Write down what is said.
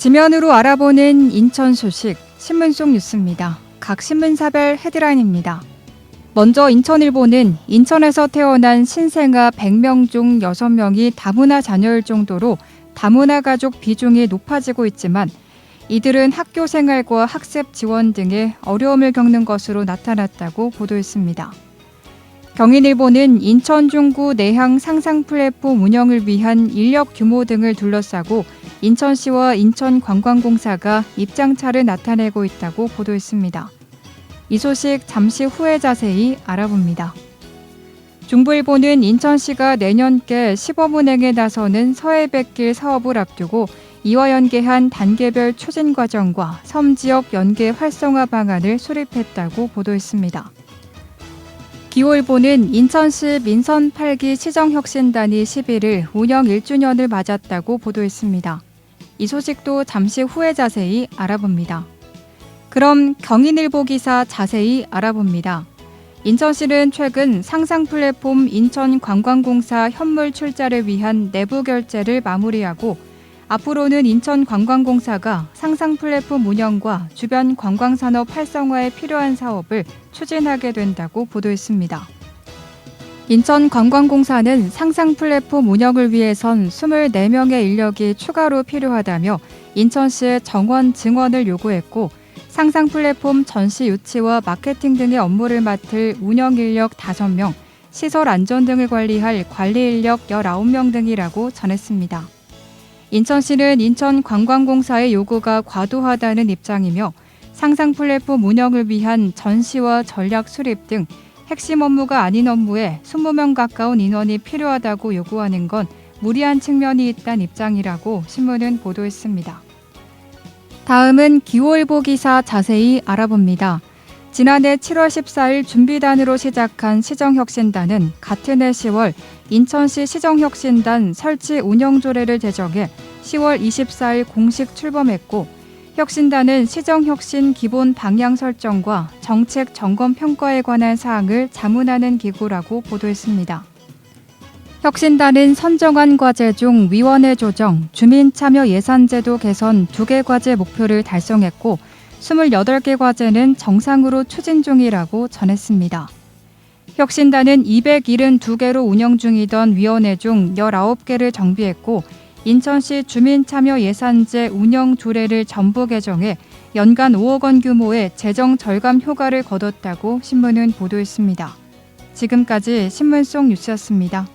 지면으로 알아보는 인천 소식 신문 속 뉴스입니다. 각 신문사별 헤드라인입니다. 먼저 인천일보는 인천에서 태어난 신생아 100명 중 6명이 다문화 자녀일 정도로 다문화 가족 비중이 높아지고 있지만 이들은 학교 생활과 학습 지원 등의 어려움을 겪는 것으로 나타났다고 보도했습니다. 경인일보는 인천 중구 내향 상상 플랫폼 운영을 위한 인력 규모 등을 둘러싸고 인천시와 인천관광공사가 입장차를 나타내고 있다고 보도했습니다. 이 소식 잠시 후에 자세히 알아봅니다. 중부일보는 인천시가 내년께 시범운행에 나서는 서해백길 사업을 앞두고 이와 연계한 단계별 추진 과정과 섬 지역 연계 활성화 방안을 수립했다고 보도했습니다. 기호일보는 인천시 민선 8기 시정혁신단이 11일 운영 1주년을 맞았다고 보도했습니다. 이 소식도 잠시 후에 자세히 알아봅니다. 그럼 경인일보 기사 자세히 알아봅니다. 인천시는 최근 상상 플랫폼 인천관광공사 현물 출자를 위한 내부 결제를 마무리하고 앞으로는 인천관광공사가 상상 플랫폼 운영과 주변 관광산업 활성화에 필요한 사업을 추진하게 된다고 보도했습니다. 인천관광공사는 상상 플랫폼 운영을 위해선 24명의 인력이 추가로 필요하다며 인천시에 정원 증원을 요구했고 상상 플랫폼 전시 유치와 마케팅 등의 업무를 맡을 운영 인력 5명, 시설 안전 등을 관리할 관리 인력 19명 등이라고 전했습니다. 인천시는 인천관광공사의 요구가 과도하다는 입장이며 상상 플랫폼 운영을 위한 전시와 전략 수립 등 핵심 업무가 아닌 업무에 20명 가까운 인원이 필요하다고 요구하는 건 무리한 측면이 있다는 입장이라고 신문은 보도했습니다. 다음은 기호일보 기사 자세히 알아봅니다. 지난해 7월 14일 준비단으로 시작한 시정혁신단은 같은 해 10월 인천시 시정혁신단 설치 운영조례를 제정해 10월 24일 공식 출범했고 혁신단은 시정혁신 기본 방향 설정과 정책 점검 평가에 관한 사항을 자문하는 기구라고 보도했습니다. 혁신단은 선정한 과제 중 위원회 조정, 주민 참여 예산제도 개선 두개 과제 목표를 달성했고 28개 과제는 정상으로 추진 중이라고 전했습니다. 혁신단은 272개로 운영 중이던 위원회 중 19개를 정비했고 인천시 주민참여 예산제 운영 조례를 전부 개정해 연간 5억 원 규모의 재정 절감 효과를 거뒀다고 신문은 보도했습니다. 지금까지 신문 속 뉴스였습니다.